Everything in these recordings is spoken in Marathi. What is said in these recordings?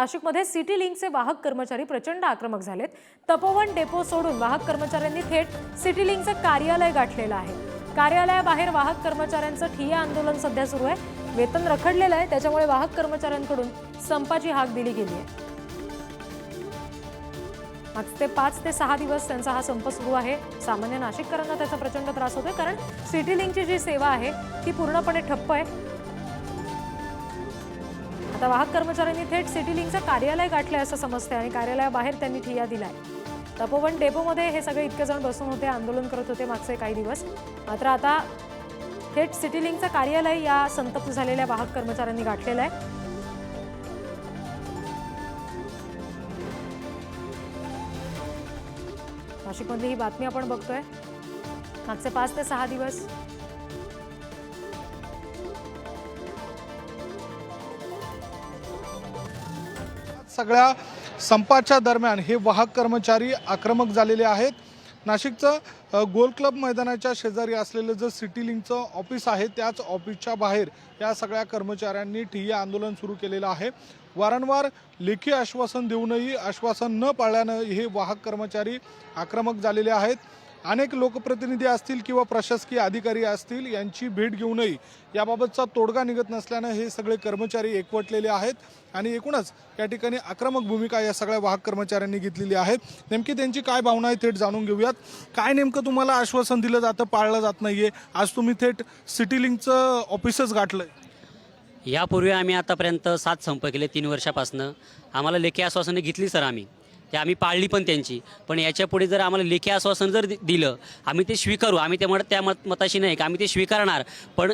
नाशिकमध्ये सिटी लिंकचे वाहक कर्मचारी प्रचंड आक्रमक झालेत. तपोवन डेपो सोडून वाहक कर्मचाऱ्यांनी थेट सिटी लिंकचं कार्यालय गाठलेलं आहे. कार्यालयाबाहेर वाहक कर्मचाऱ्यांचं ठिय्या आंदोलन सध्या सुरू आहे. वेतन रखडलेलं आहे त्याच्यामुळे वाहक कर्मचाऱ्यांकडून संपाची हाक दिली गेली आहे. ते पाच ते सहा दिवस त्यांचा हा संप सुरू आहे. सामान्य नाशिककरांना त्याचा प्रचंड त्रास होतोय कारण सिटी लिंकची जी सेवा आहे ती पूर्णपणे ठप्प आहे. आता वाहक कर्मचाऱ्यांनी थेट सिटी लिंकचं कार्यालय गाठलंय असं समजतंय आणि कार्यालयाबाहेर त्यांनी ठिय्या दिलाय तपोवन डेपोमध्ये हे सगळे इतके जण बसून होते आंदोलन करत होते मागचे काही दिवस. मात्र आता थेट सिटी लिंकचं कार्यालय या संतप्त झालेल्या वाहक कर्मचाऱ्यांनी गाठलेलं आहे. नाशिकमधली ही बातमी आपण बघतोय. मागचे पाच ते सहा दिवस सगळ्या संपाच्या दरम्यान हे वाहक कर्मचारी आक्रमक झालेले आहेत. नाशिकचं गोल क्लब मैदानाच्या शेजारी असलेलं जे सिटी लिंकचं ऑफिस आहे त्याच ऑफिसच्या बाहेर या सगळ्या कर्मचाऱ्यांनी ठिय्या आंदोलन सुरू केलेलं आहे. वारंवार लेखी आश्वासन देऊनही आश्वासन न पाळल्यानं हे वाहक कर्मचारी आक्रमक झालेले आहेत. अनेक लोकप्रतिनिधी असतील किंवा प्रशासकीय अधिकारी असतील यांची भेट घेऊनही याबाबतचा तोडगा निघत नसल्यानं हे सगळे कर्मचारी एकवटलेले आहेत. आणि एकूणच या ठिकाणी आक्रमक भूमिका या सगळ्या वाहक कर्मचाऱ्यांनी घेतलेली आहे. नेमकी त्यांची काय भावना आहे थेट जाणून घेऊयात. काय नेमकं तुम्हाला आश्वासन दिलं जातं पाळलं जात नाहीये? आज तुम्ही थेट सिटी लिंकचं ऑफिसच गाठलंय. यापूर्वी आम्ही आतापर्यंत सात संप केले तीन वर्षापासनं. आम्हाला लेखी आश्वासने घेतली सर आम्ही. ते आम्ही पाळली पण त्यांची. पण याच्यापुढे जर आम्हाला लेखी आश्वासन जर दिलं आम्ही ते स्वीकारू. आम्ही ते म्हणत त्या मत मताशी नाही का आम्ही ते स्वीकारणार. पण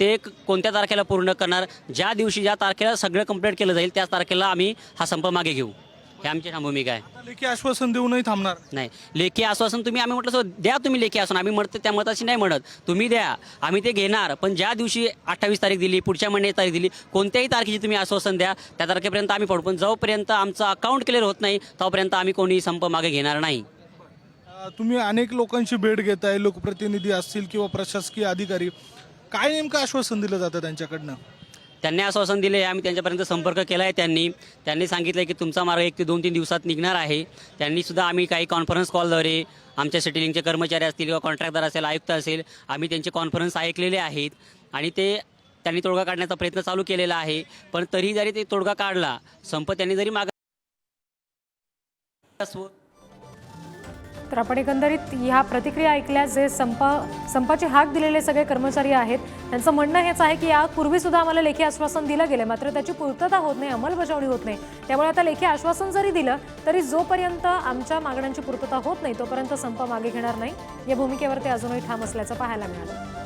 ते कोणत्या तारखेला पूर्ण करणार? ज्या दिवशी ज्या तारखेला सगळं कंप्लीट केलं जाईल त्याच तारखेला आम्ही हा संप मागे घेऊ. हे आमची ठाम भूमिका आहे. लेखी आश्वासन देऊनही थांबणार. नाही लेखी आश्वासन तुम्ही आम्ही म्हटलं सर द्या तुम्ही लेखी आश्वासन. आम्ही म्हणतो त्या मताशी नाही म्हणत. तुम्ही द्या आम्ही ते घेणार. पण ज्या दिवशी अठ्ठावीस तारीख दिली पुढच्या महिन्याची तारीख दिली कोणत्याही तारखेची तुम्ही आश्वासन द्या. त्या तारखेपर्यंत आम्ही पडू. पण जोपर्यंत आमचं अकाउंट क्लिअर होत नाही तोपर्यंत आम्ही कोणी संप मागे घेणार नाही. अ, तुम्ही अनेक लोकांची भेट घेताय लोकप्रतिनिधी असतील किंवा प्रशासकीय अधिकारी. काय नेमकं आश्वासन दिलं जातं त्यांच्याकडनं? त्यांनी आश्वासन दिले आम्ही त्यांच्यापर्यंत संपर्क केला आहे त्यांनी. त्यांनी सांगितलं की तुमचा मार्ग एक ते दोन तीन दिवसात निघणार आहे. त्यांनीसुद्धा आम्ही काही कॉन्फरन्स कॉलद्वारे आमच्या सेटलिंगचे कर्मचारी असतील किंवा कॉन्ट्रॅक्टर असेल आयुक्त असेल आम्ही त्यांचे कॉन्फरन्स ऐकलेले आहेत. आणि ते त्यांनी तोडगा काढण्याचा प्रयत्न चालू केलेला आहे. पण तरी जरी ते तोडगा काढला संप त्यांनी जरी माग तर आपण एकंदरीत ह्या प्रतिक्रिया ऐकल्या जे संप संपाची हाक दिलेले सगळे कर्मचारी आहेत त्यांचं म्हणणं हेच आहे की यापूर्वी सुद्धा आम्हाला लेखी आश्वासन दिलं गेलं मात्र त्याची पूर्तता होत नाही अंमलबजावणी होत नाही. त्यामुळे आता लेखी आश्वासन जरी दिलं तरी जोपर्यंत आमच्या मागण्यांची पूर्तता होत नाही तोपर्यंत संप मागे घेणार नाही. या भूमिकेवर ते अजूनही ठाम असल्याचं पाहायला मिळालं.